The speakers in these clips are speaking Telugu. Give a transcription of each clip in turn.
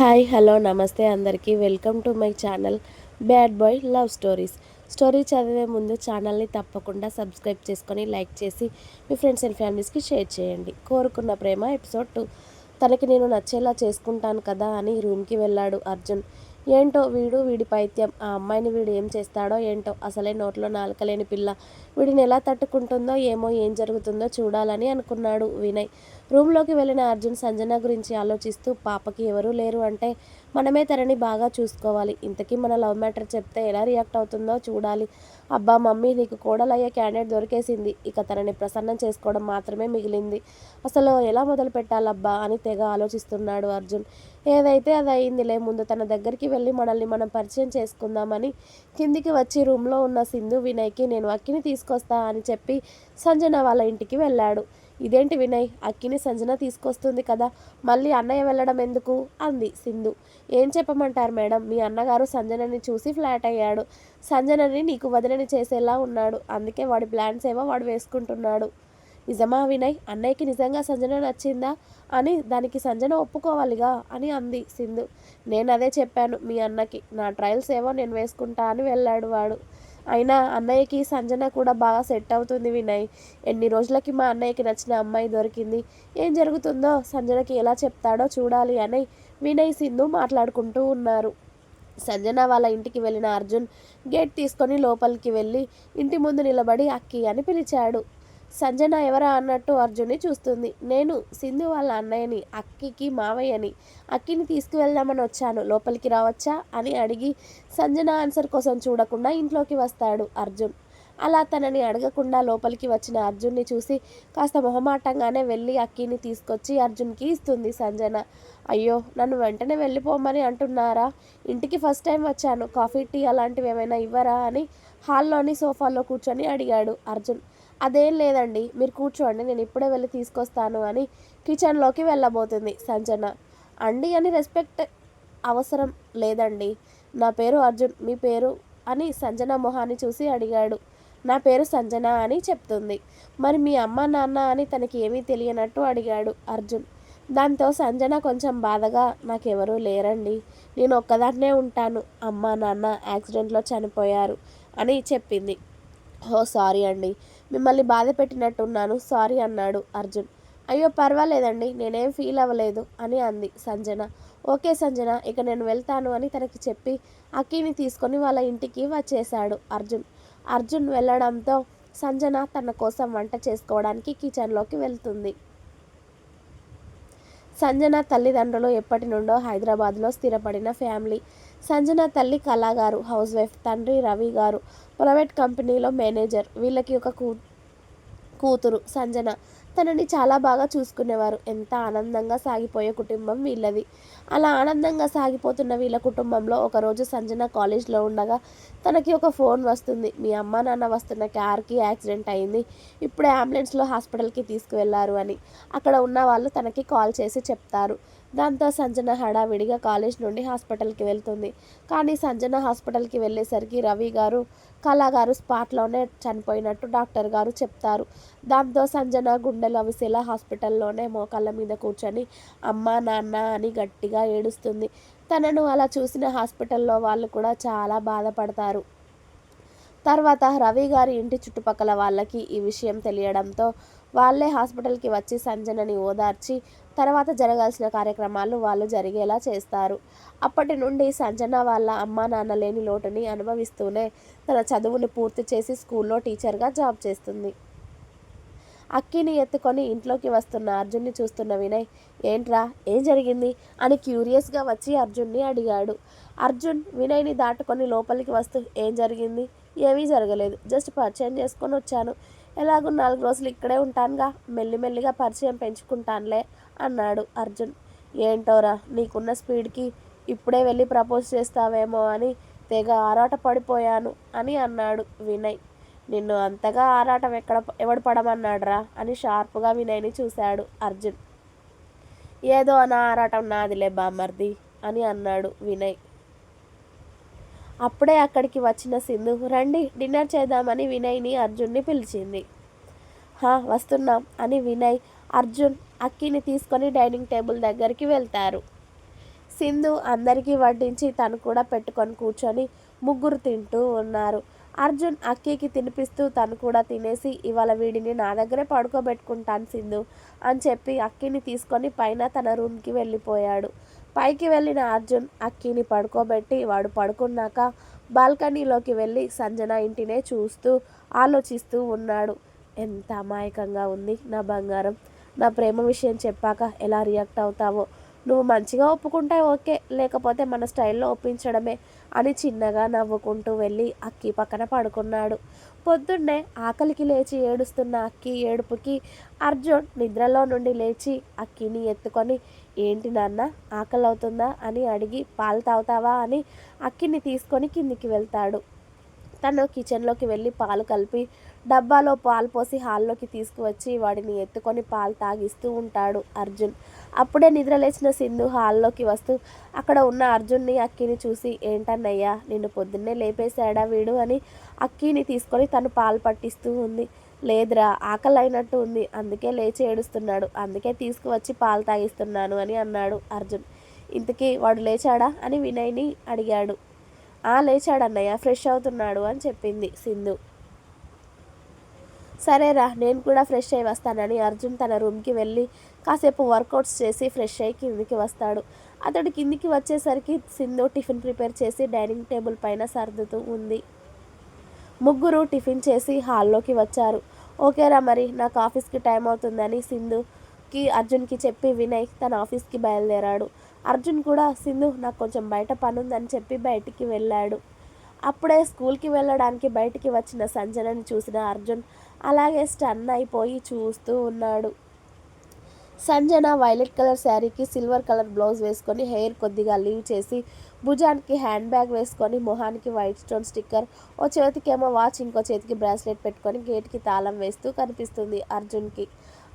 హాయ్ హలో నమస్తే అందరికీ. Welcome to my channel bad boy love stories. Story చదివే ముందు ఛానల్ని తప్పకుండా సబ్స్క్రైబ్ చేసుకొని లైక్ చేసి మీ ఫ్రెండ్స్ అండ్ ఫ్యామిలీస్కి షేర్ చేయండి. కోరుకున్న ప్రేమ ఎపిసోడ్ టూ. తనకి నేను నచ్చేలా చేసుకుంటాను కదా అని రూమ్కి వెళ్ళాడు అర్జున్. ఏంటో వీడు వీడి పైత్యం. ఆ అమ్మాయిని వీడు ఏం చేస్తాడో ఏంటో అసలే నోట్లో నాలుకలేని పిల్ల. వీడిని ఎలా తట్టుకుంటుందో ఏమో ఏం జరుగుతుందో చూడాలని అనుకున్నాడు వినయ్. రూమ్లోకి వెళ్ళిన అర్జున్ సంజన గురించి ఆలోచిస్తూ పాపకి ఎవరూ లేరు అంటే మనమే తనని బాగా చూసుకోవాలి. ఇంతకీ మన లవ్ మ్యాటర్ చెప్తే ఎలా రియాక్ట్ అవుతుందో చూడాలి. అబ్బా మమ్మీ నీకు కోడలయ్యే క్యాండిడేట్ దొరికేసింది. ఇక తనని ప్రసన్నం చేసుకోవడం మాత్రమే మిగిలింది. అసలు ఎలా మొదలు పెట్టాలబ్బా? అని తెగ ఆలోచిస్తున్నాడు అర్జున్. ఏదైతే అది అయిందిలే ముందు తన దగ్గరికి వెళ్ళి మనల్ని మనం పరిచయం చేసుకుందామని కిందికి వచ్చి రూమ్లో ఉన్న సింధు వినయ్కి నేను అక్కిని తీసుకొస్తా అని చెప్పి సంజన వాళ్ళ ఇంటికి వెళ్ళాడు. ఇదేంటి వినయ్? అక్కిని సంజన తీసుకొస్తుంది కదా. మళ్ళీ అన్నయ్య వెళ్ళడం ఎందుకు? అంది సింధు. ఏం చెప్పమంటారు మేడం? మీ అన్నగారు సంజనని చూసి ఫ్లాట్ అయ్యాడు. సంజనని నీకు వదిలని చేసేలా ఉన్నాడు. అందుకే వాడి ప్లాన్స్ ఏమో వాడు వేసుకుంటున్నాడు. నిజమా వినయ్? అన్నయ్యకి నిజంగా సంజన నచ్చిందా? అని దానికి సంజన ఒప్పుకోవాలిగా అని అంది సింధు. నేను అదే చెప్పాను మీ అన్నకి. నా ట్రయల్స్ ఏవో నేను వేసుకుంటా అని వెళ్ళాడు వాడు. అయినా అన్నయ్యకి సంజన కూడా బాగా సెట్ అవుతుంది వినయ్. ఎన్ని రోజులకి మా అన్నయ్యకి నచ్చిన అమ్మాయి దొరికింది? ఏం జరుగుతుందో సంజనకి ఎలా చెప్తాడో చూడాలి అని వినయ్ సింధు మాట్లాడుకుంటూ ఉన్నారు. సంజన వాళ్ళ ఇంటికి వెళ్ళిన అర్జున్ గేట్ తీసుకొని లోపలికి వెళ్ళి ఇంటి ముందు నిలబడి అక్కి అని పిలిచాడు. సంజన ఎవరా అన్నట్టు అర్జున్ని చూస్తుంది. నేను సింధు వాళ్ళ అన్నయ్యని అక్కికి మావయ్యని అక్కిని తీసుకువెళ్దామని వచ్చాను. లోపలికి రావచ్చా అని అడిగి సంజన ఆన్సర్ కోసం చూడకుండా ఇంట్లోకి వస్తాడు అర్జున్. అలా తనని అడగకుండా లోపలికి వచ్చిన అర్జున్ని చూసి కాస్త మొహమాటంగానే వెళ్ళి అక్కిని తీసుకొచ్చి అర్జున్కి ఇస్తుంది సంజన. అయ్యో నన్ను వెంటనే వెళ్ళిపోమని అంటున్నారా? ఇంటికి ఫస్ట్ టైం వచ్చాను. కాఫీ టీ అలాంటివి ఏమైనా ఇవ్వరా అని హాల్లోని సోఫాలో కూర్చొని అడిగాడు అర్జున్. అదేం లేదండి. మీరు కూర్చోండి. నేను ఇప్పుడే వెళ్ళి తీసుకొస్తాను అని కిచెన్లోకి వెళ్ళబోతుంది సంజన. అండి అని రెస్పెక్ట్ అవసరం లేదండి. నా పేరు అర్జున్ మీ పేరు అని సంజన మొహాన్ని చూసి అడిగాడు. నా పేరు సంజన అని చెప్తుంది. మరి మీ అమ్మ నాన్న అని తనకి ఏమీ తెలియనట్టు అడిగాడు అర్జున్. దాంతో సంజన కొంచెం బాధగా నాకెవరూ లేరండి. నేను ఒక్కదాన్నే ఉంటాను. అమ్మ నాన్న యాక్సిడెంట్లో చనిపోయారు అని చెప్పింది. ఓ సారీ అండి. మిమ్మల్ని బాధ పెట్టినట్టున్నాను. సారీ అన్నాడు అర్జున్. అయ్యో పర్వాలేదండి. నేనేం ఫీల్ అవ్వలేదు అని అంది సంజన. ఓకే సంజన ఇక నేను వెళ్తాను అని తనకి చెప్పి అక్కిని తీసుకొని వాళ్ళ ఇంటికి వచ్చేశాడు అర్జున్. అర్జున్ వెళ్ళడంతో సంజన తన కోసం వంట చేసుకోవడానికి కిచెన్లోకి వెళ్తుంది. సంజన తల్లిదండ్రులు ఎప్పటి నుండో హైదరాబాద్లో స్థిరపడిన ఫ్యామిలీ. సంజన తల్లి కళాగారు హౌస్ వైఫ్ తండ్రి రవి గారు ప్రైవేట్ కంపెనీలో మేనేజర్. వీళ్ళకి ఒక కూ కూతురు సంజన. తనని చాలా బాగా చూసుకునేవారు. ఎంత ఆనందంగా సాగిపోయే కుటుంబం వీళ్ళది. అలా ఆనందంగా సాగిపోతున్న వీళ్ళ కుటుంబంలో ఒకరోజు సంజన కాలేజ్లో ఉండగా తనకి ఒక ఫోన్ వస్తుంది. మీ అమ్మ నాన్న వస్తున్న కార్కి యాక్సిడెంట్ అయింది. ఇప్పుడే అంబులెన్స్లో హాస్పిటల్కి తీసుకువెళ్ళారు అని. అక్కడ ఉన్న వాళ్ళు తనకి కాల్ చేసి చెప్తారు. దాంతో సంజన హడావిడిగా కాలేజ్ నుండి హాస్పిటల్కి వెళ్తుంది. కానీ సంజన హాస్పిటల్కి వెళ్ళేసరికి రవి గారు కళా గారు స్పాట్లోనే చనిపోయినట్టు డాక్టర్ గారు చెప్తారు. దాంతో సంజన గుండెలు అవిసేలా హాస్పిటల్లోనే మోకాళ్ళ మీద కూర్చొని అమ్మ నాన్న అని గట్టిగా ఏడుస్తుంది. తనను అలా చూసిన హాస్పిటల్లో వాళ్ళు కూడా చాలా బాధపడతారు. తర్వాత రవి గారి ఇంటి చుట్టుపక్కల వాళ్ళకి ఈ విషయం తెలియడంతో వాళ్ళే హాస్పిటల్కి వచ్చి సంజనని ఓదార్చి తర్వాత జరగాల్సిన కార్యక్రమాలు వాళ్ళు జరిగేలా చేస్తారు. అప్పటి నుండి సంజన వాళ్ళ అమ్మా నాన్న లేని లోటుని అనుభవిస్తూనే తన చదువుని పూర్తి చేసి స్కూల్లో టీచర్గా జాబ్ చేస్తుంది. అక్కిని ఎత్తుకొని ఇంట్లోకి వస్తున్న అర్జున్ని చూస్తున్న వినయ్ ఏంట్రా ఏం జరిగింది? అని క్యూరియస్గా వచ్చి అర్జున్ని అడిగాడు. అర్జున్ వినయ్ని దాటుకొని లోపలికి వస్తూ ఏం జరిగింది? ఏమీ జరగలేదు. జస్ట్ పరిచయం చేసుకొని వచ్చాను. ఎలాగో నాలుగు రోజులు ఇక్కడే ఉంటానుగా మెల్లిమెల్లిగా పరిచయం పెంచుకుంటానులే అన్నాడు అర్జున్. ఏంటోరా నీకున్న స్పీడ్కి ఇప్పుడే వెళ్ళి ప్రపోజ్ చేస్తావేమో అని తెగ ఆరాట పడిపోయాను అని అన్నాడు వినయ్. నిన్ను అంతగా ఆరాటం ఎక్కడ ఎవడు పడమన్నాడురా అని షార్ప్గా వినయ్ని చూశాడు అర్జున్. ఏదో నా ఆరాటం నాదిలే బామ్మర్ది అని అన్నాడు వినయ్. అప్పుడే అక్కడికి వచ్చిన సింధు రండి డిన్నర్ చేద్దామని వినయ్ని అర్జున్ని పిలిచింది. హా వస్తున్నాం అని వినయ్ అర్జున్ అక్కిని తీసుకొని డైనింగ్ టేబుల్ దగ్గరికి వెళ్తారు. సింధు అందరికీ వడ్డించి తను కూడా పెట్టుకొని కూర్చొని ముగ్గురు తింటూ ఉన్నారు. అర్జున్ అక్కీకి తినిపిస్తూ తను కూడా తినేసి ఇవాళ వీడిని నా దగ్గరే పడుకోబెట్టుకుంటాను సింధు అని చెప్పి అక్కిని తీసుకొని పైన తన రూమ్కి వెళ్ళిపోయాడు. పైకి వెళ్ళిన అర్జున్ అక్కిని పడుకోబెట్టి వాడు పడుకున్నాక బాల్కనీలోకి వెళ్ళి సంజన ఇంటినే చూస్తూ ఆలోచిస్తూ ఉన్నాడు. ఎంత అమాయకంగా ఉంది నా బంగారం. నా ప్రేమ విషయం చెప్పాక ఎలా రియాక్ట్ అవుతావో నువ్వు మంచిగా ఒప్పుకుంటే ఓకే. లేకపోతే మన స్టైల్లో ఒప్పించడమే అని చిన్నగా నవ్వుకుంటూ వెళ్ళి అక్కి పక్కన పడుకున్నాడు. పొద్దున్నే ఆకలికి లేచి ఏడుస్తున్న అక్కి ఏడుపుకి అర్జున్ నిద్రలో నుండి లేచి అక్కిని ఎత్తుకొని ఏంటి నాన్న ఆకలి అవుతుందా అని అడిగి పాలు తాగుతావా? అని అక్కిని తీసుకొని కిందికి వెళ్తాడు. తను కిచెన్లోకి వెళ్ళి పాలు కలిపి డబ్బాలో పాలు పోసి హాల్లోకి తీసుకువచ్చి వాడిని ఎత్తుకొని పాలు తాగిస్తూ ఉంటాడు అర్జున్. అప్పుడే నిద్రలేచిన సింధు హాల్లోకి వస్తూ అక్కడ ఉన్న అర్జున్ని అక్కిని చూసి ఏంటన్నయ్యా నిన్ను పొద్దున్నే లేపేశాడా వీడు? అని అక్కిని తీసుకొని తను పాలు పట్టిస్తూ ఉంది. లేదురా ఆకలి అయినట్టు ఉంది అందుకే లేచి ఏడుస్తున్నాడు అందుకే తీసుకువచ్చి పాలు తాగిస్తున్నాను అని అన్నాడు అర్జున్. ఇంతకీ వాడు లేచాడా? అని వినయ్ని అడిగాడు. ఆ లేచాడన్నయ్య ఫ్రెష్ అవుతున్నాడు అని చెప్పింది సింధు. సరేరా నేను కూడా ఫ్రెష్ అయ్యి వస్తానని అర్జున్ తన రూమ్కి వెళ్ళి కాసేపు వర్కౌట్స్ చేసి ఫ్రెష్ అయ్యి కిందికి వస్తాడు. అతడు కిందికి వచ్చేసరికి సింధు టిఫిన్ ప్రిపేర్ చేసి డైనింగ్ టేబుల్ పైన సర్దుతూ ఉంది. ముగ్గురు టిఫిన్ చేసి హాల్లోకి వచ్చారు. ఓకేరా మరి నాకు ఆఫీస్కి టైం అవుతుందని సింధుకి అర్జున్కి చెప్పి వినయ్ తన ఆఫీస్కి బయలుదేరాడు. అర్జున్ కూడా సింధు నాకు కొంచెం బయట పనుందని చెప్పి బయటికి వెళ్ళాడు. అప్పుడే స్కూల్కి వెళ్ళడానికి బయటికి వచ్చిన సంజనని చూసిన అర్జున్ అలాగే స్టన్ అయిపోయి చూస్తూ ఉన్నాడు. సంజన వైలెట్ కలర్ శారీకి సిల్వర్ కలర్ బ్లౌజ్ వేసుకొని హెయిర్ కొద్దిగా లీవ్ చేసి భుజానికి హ్యాండ్ బ్యాగ్ వేసుకొని మొహానికి వైట్ స్టోన్ స్టిక్కర్ ఓ చేతికేమో వాచ్ ఇంకో చేతికి బ్రాస్లెట్ పెట్టుకొని గేట్కి తాళం వేస్తూ కనిపిస్తుంది అర్జున్కి.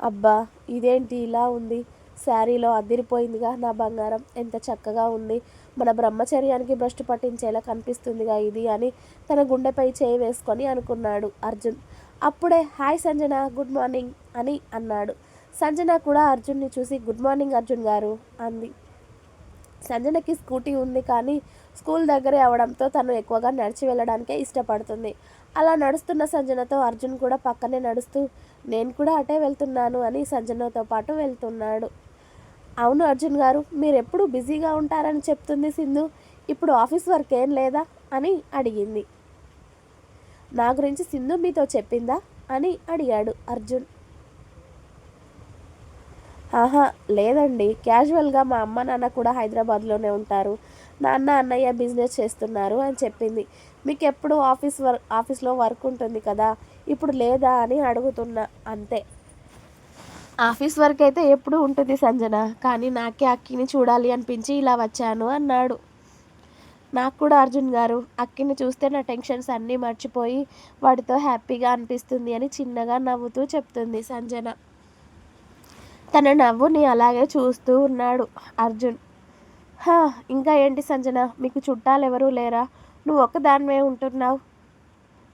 అబ్బా ఇదేంటి ఇలా ఉంది? శారీలో అదిరిపోయిందిగా నా బంగారం. ఎంత చక్కగా ఉంది. మన బ్రహ్మచర్యానికి భ్రష్టు పట్టించేలా కనిపిస్తుందిగా ఇది అని తన గుండెపై చేయి వేసుకొని అనుకున్నాడు అర్జున్. అప్పుడే హాయ్ సంజన గుడ్ మార్నింగ్ అని అన్నాడు. సంజన కూడా అర్జున్ని చూసి గుడ్ మార్నింగ్ అర్జున్ గారు అంది. సంజనకి స్కూటీ ఉంది కానీ స్కూల్ దగ్గరే అవడంతో తను ఎక్కువగా నడిచి వెళ్ళడానికే ఇష్టపడుతుంది. అలా నడుస్తున్న సంజనతో అర్జున్ కూడా పక్కనే నడుస్తూ నేను కూడా అటే వెళ్తున్నాను అని సంజనతో పాటు వెళ్తున్నాడు. అవును అర్జున్ గారు మీరు ఎప్పుడు బిజీగా ఉంటారని చెప్తుంది సింధు. ఇప్పుడు ఆఫీస్ వర్క్ ఏం లేదా? అని అడిగింది. నా గురించి సింధు మీతో చెప్పిందా? అని అడిగాడు అర్జున్. ఆహా లేదండి. క్యాజువల్గా మా అమ్మ నాన్న కూడా హైదరాబాద్లోనే ఉంటారు. నాన్న అన్నయ్య బిజినెస్ చేస్తున్నారు అని చెప్పింది. మీకు ఎప్పుడు ఆఫీస్ వర్క్ ఆఫీస్లో వర్క్ ఉంటుంది కదా ఇప్పుడు లేదా అని అడుగుతున్నా అంతే. ఆఫీస్ వర్క్ అయితే ఎప్పుడు ఉంటుంది సంజన కానీ నాకే అక్కిని చూడాలి అనిపించి ఇలా వచ్చాను అన్నాడు. నాకు కూడా అర్జున్ గారు అక్కిని చూస్తే నా టెన్షన్స్ అన్నీ మర్చిపోయి వాడితో హ్యాపీగా అనిపిస్తుంది అని చిన్నగా నవ్వుతూ చెప్తుంది సంజన. తన నవ్వుని అలాగే చూస్తూ ఉన్నాడు అర్జున్. హా ఇంకా ఏంటి సంజన? మీకు చుట్టాలు ఎవరూ లేరా? నువ్వు ఒక్కదానివే ఉంటున్నావు.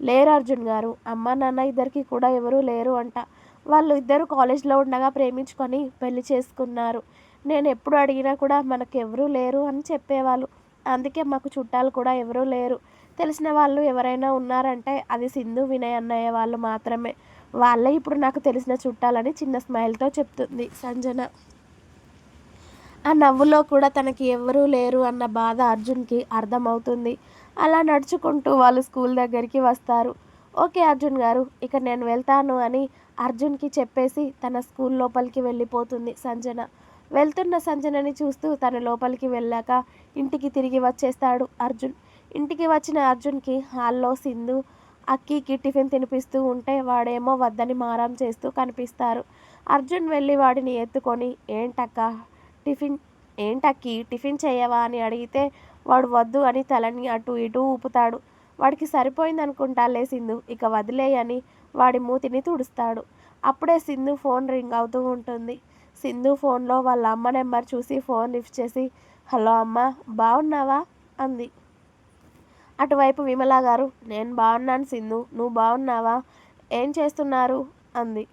లేరు అర్జున్ గారు. అమ్మ నాన్న ఇద్దరికి కూడా ఎవరూ లేరు అంట. వాళ్ళు ఇద్దరు కాలేజ్లో ఉండగా ప్రేమించుకొని పెళ్ళి చేసుకున్నారు. నేను ఎప్పుడు అడిగినా కూడా మనకు ఎవరూ లేరు అని చెప్పేవాళ్ళు. అందుకే మాకు చుట్టాలు కూడా ఎవరూ లేరు. తెలిసిన వాళ్ళు ఎవరైనా ఉన్నారంటే అది సింధు వినయ్ అన్నయ్య వాళ్ళు మాత్రమే. వాళ్ళే ఇప్పుడు నాకు తెలిసిన చుట్టాలని చిన్న స్మైల్తో చెప్తుంది సంజన. ఆ నవ్వులో కూడా తనకి ఎవరూ లేరు అన్న బాధ అర్జున్కి అర్థమవుతుంది. అలా నడుచుకుంటూ వాళ్ళు స్కూల్ దగ్గరికి వస్తారు. ఓకే అర్జున్ గారు ఇక నేను వెళ్తాను అని అర్జున్కి చెప్పేసి తన స్కూల్ లోపలికి వెళ్ళిపోతుంది సంజన. వెళ్తున్న సంజనని చూస్తూ తన లోపలికి వెళ్ళాక ఇంటికి తిరిగి వచ్చేస్తాడు అర్జున్. ఇంటికి వచ్చిన అర్జున్కి హాల్లో సింధు అక్కీకి టిఫిన్ తినిపిస్తూ ఉంటే వాడేమో వద్దని మారం చేస్తూ కనిపిస్తారు. అర్జున్ వెళ్ళి వాడిని ఎత్తుకొని ఏంటక్క టిఫిన్ ఏంటక్కి టిఫిన్ చేయవా? అని అడిగితే వాడు వద్దు అని తలని అటు ఇటు ఊపుతాడు. వాడికి సరిపోయిందనుకుంటా సింధు ఇక వదిలేయని వాడి మూతిని తుడుస్తాడు. అప్పుడే సింధు ఫోన్ రింగ్ అవుతూ ఉంటుంది. సింధు ఫోన్లో వాళ్ళ అమ్మ నెంబర్ చూసి ఫోన్ లిఫ్ట్ చేసి హలో అమ్మ బాగున్నావా అంది. అటువైపు విమల గారు నేను బాగున్నాను సింధు నువ్వు బాగున్నావా ఏం చేస్తున్నారు? అంది.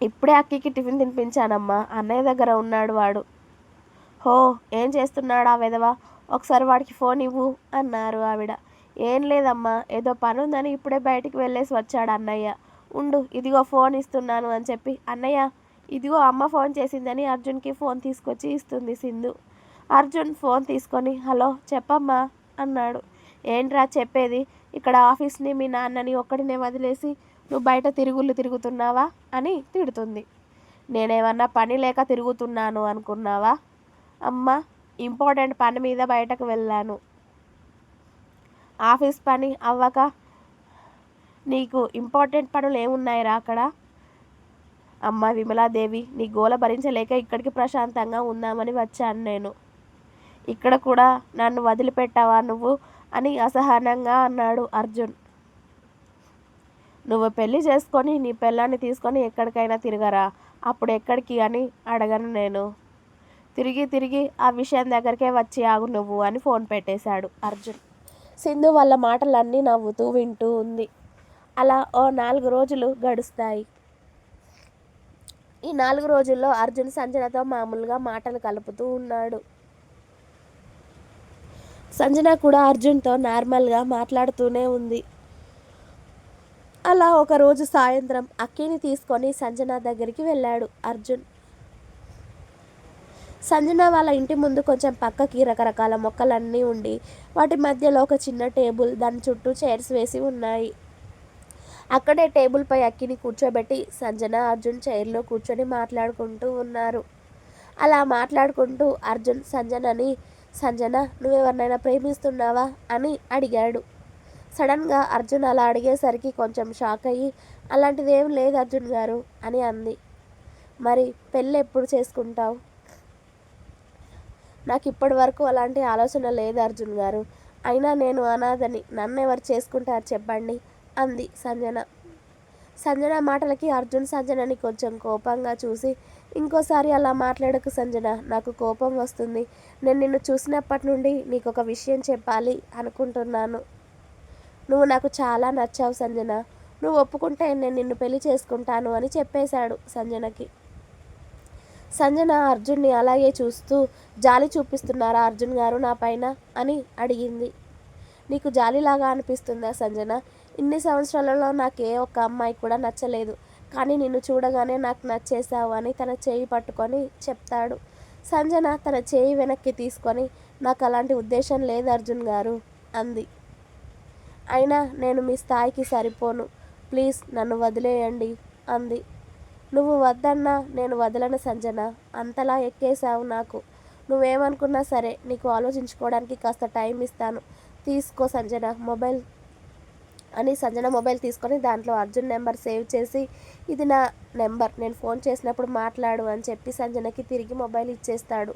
ఇప్పుడే అక్కికి టిఫిన్ తినిపించానమ్మా అన్నయ్య దగ్గర ఉన్నాడు వాడు. హో ఏం చేస్తున్నాడా వెధవా ఒకసారి వాడికి ఫోన్ ఇవ్వు అన్నారు ఆవిడ. ఏం లేదమ్మా ఏదో పని ఉందని ఇప్పుడే బయటికి వెళ్ళేసి వచ్చాడు అన్నయ్య. ఉండు ఇదిగో ఫోన్ ఇస్తున్నాను అని చెప్పి అన్నయ్య ఇదిగో అమ్మ ఫోన్ చేసిందని అర్జున్కి ఫోన్ తీసుకొచ్చి ఇస్తుంది సింధు. అర్జున్ ఫోన్ తీసుకొని హలో చెప్పమ్మా అన్నాడు. ఏంట్రా చెప్పేది? ఇక్కడ ఆఫీస్ని మీ నాన్నని ఒక్కడినే వదిలేసి నువ్వు బయట తిరుగుళ్ళు తిరుగుతున్నావా? అని తిడుతుంది. నేనేమన్నా పని లేక తిరుగుతున్నాను అనుకున్నావా? అమ్మ ఇంపార్టెంట్ పని మీద బయటకు వెళ్ళాను. ఆఫీస్ పని అవ్వక నీకు ఇంపార్టెంట్ పనులు ఏమున్నాయిరా అక్కడ? అమ్మ విమలాదేవి నీ గోల భరించలేక ఇక్కడికి ప్రశాంతంగా ఉందామని వచ్చాను నేను. ఇక్కడ కూడా నన్ను వదిలిపెట్టావా నువ్వు? అని అసహనంగా అన్నాడు అర్జున్. నువ్వు పెళ్ళి చేసుకొని నీ పిల్లాన్ని తీసుకొని ఎక్కడికైనా తిరగరా? అప్పుడు ఎక్కడికి అని అడగను నేను. తిరిగి తిరిగి ఆ విషయం దగ్గరికే వచ్చి ఆగు నువ్వు అని ఫోన్ పెట్టేశాడు అర్జున్. సింధు వాళ్ళ మాటలన్నీ నవ్వుతూ వింటూ ఉంది. అలా ఓ నాలుగు రోజులు గడుస్తాయి. ఈ నాలుగు రోజుల్లో అర్జున్ సంజనతో మామూలుగా మాటలు కలుపుతూ ఉన్నాడు. సంజన కూడా అర్జున్తో నార్మల్గా మాట్లాడుతూనే ఉంది. అలా ఒకరోజు సాయంత్రం అక్కిని తీసుకొని సంజన దగ్గరికి వెళ్ళాడు అర్జున్. సంజన వాళ్ళ ఇంటి ముందు కొంచెం పక్కకి రకరకాల మొక్కలన్నీ ఉండి వాటి మధ్యలో ఒక చిన్న టేబుల్ దాని చుట్టూ చైర్స్ వేసి ఉన్నాయి. అక్కడే టేబుల్పై అక్కిని కూర్చోబెట్టి సంజన అర్జున్ చైర్లో కూర్చొని మాట్లాడుకుంటూ ఉన్నారు. అలా మాట్లాడుకుంటూ అర్జున్ సంజనని సంజన నువ్వెవరినైనా ప్రేమిస్తున్నావా? అని అడిగాడు. సడన్గా అర్జున్ అలా అడిగేసరికి కొంచెం షాక్ అయ్యి అలాంటిది ఏం లేదు అర్జున్ గారు అని అంది. మరి పెళ్ళి ఎప్పుడు చేసుకుంటావు? నాకు ఇప్పటి వరకు అలాంటి ఆలోచన లేదు అర్జున్ గారు. అయినా నేను అనాథని. నన్ను ఎవరు చేసుకుంటారు చెప్పండి. అంది సంజన. సంజన మాటలకి అర్జున్ సంజనని కొంచెం కోపంగా చూసి ఇంకోసారి అలా మాట్లాడకు సంజన నాకు కోపం వస్తుంది. నేను నిన్ను చూసినప్పటి నుండి నీకు ఒక విషయం చెప్పాలి అనుకుంటున్నాను. నువ్వు నాకు చాలా నచ్చావు సంజన. నువ్వు ఒప్పుకుంటే నేను నిన్ను పెళ్ళి చేసుకుంటాను అని చెప్పేశాడు సంజనకి. సంజన అర్జున్ని అలాగే చూస్తూ జాలి చూపిస్తున్నారా అర్జున్ గారు నా పైన? అని అడిగింది. నీకు జాలిలాగా అనిపిస్తుందా సంజన? ఇన్ని సంవత్సరాలలో నాకు ఏ ఒక్క అమ్మాయి కూడా నచ్చలేదు. కానీ నిన్ను చూడగానే నాకు నచ్చేసావు అని తన చేయి పట్టుకొని చెప్తాడు. సంజన తన చేయి వెనక్కి తీసుకొని నాకు అలాంటి ఉద్దేశం లేదు అర్జున్ గారు అంది. అయినా నేను మీ స్థాయికి సరిపోను. ప్లీజ్ నన్ను వదిలేయండి అంది. నువ్వు వద్దన్నా నేను వదలను సంజన. అంతలా ఎక్కేసావు నాకు. నువ్వేమనుకున్నా సరే నీకు ఆలోచించుకోవడానికి కాస్త టైం ఇస్తాను. తీసుకో సంజన. మొబైల్ అని సంజన మొబైల్ తీసుకొని దాంట్లో అర్జున్ నెంబర్ సేవ్ చేసి ఇది నా నెంబర్ నేను ఫోన్ చేసినప్పుడు మాట్లాడు అని చెప్పి సంజనకి తిరిగి మొబైల్ ఇచ్చేస్తాడు.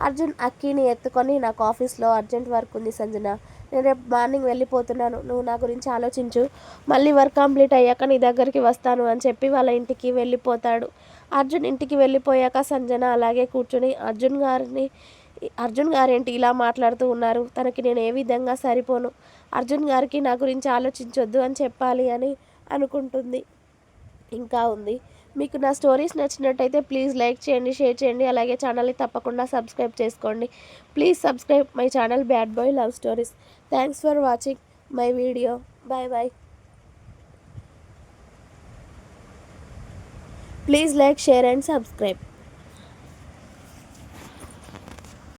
అర్జున్ అక్కీని ఎత్తుకొని నాకు ఆఫీస్లో అర్జెంట్ వర్క్ ఉంది సంజన నేను రేపు మార్నింగ్ వెళ్ళిపోతున్నాను నువ్వు నా గురించి ఆలోచించు మళ్ళీ వర్క్ కంప్లీట్ అయ్యాక నీ దగ్గరికి వస్తాను అని చెప్పి వాళ్ళ ఇంటికి వెళ్ళిపోతాడు. అర్జున్ ఇంటికి వెళ్ళిపోయాక సంజన అలాగే కూర్చొని అర్జున్ గారిని అర్జున్ గారేంటి ఇలా మాట్లాడుతూ ఉన్నారు? తనకి నేను ఏ విధంగా సరిపోను? అర్జున్ గారికి నా గురించి ఆలోచించొద్దు అని చెప్పాలి అని అనుకుంటుంది. ఇంకా ఉంది. మీకు నా స్టోరీస్ నచ్చినట్టయితే ప్లీజ్ లైక్ చేయండి షేర్ చేయండి. అలాగే ఛానల్ని తప్పకుండా సబ్స్క్రైబ్ చేసుకోండి. Please subscribe my channel bad boy love stories. Thanks for watching my video. Bye bye. Please like share and subscribe.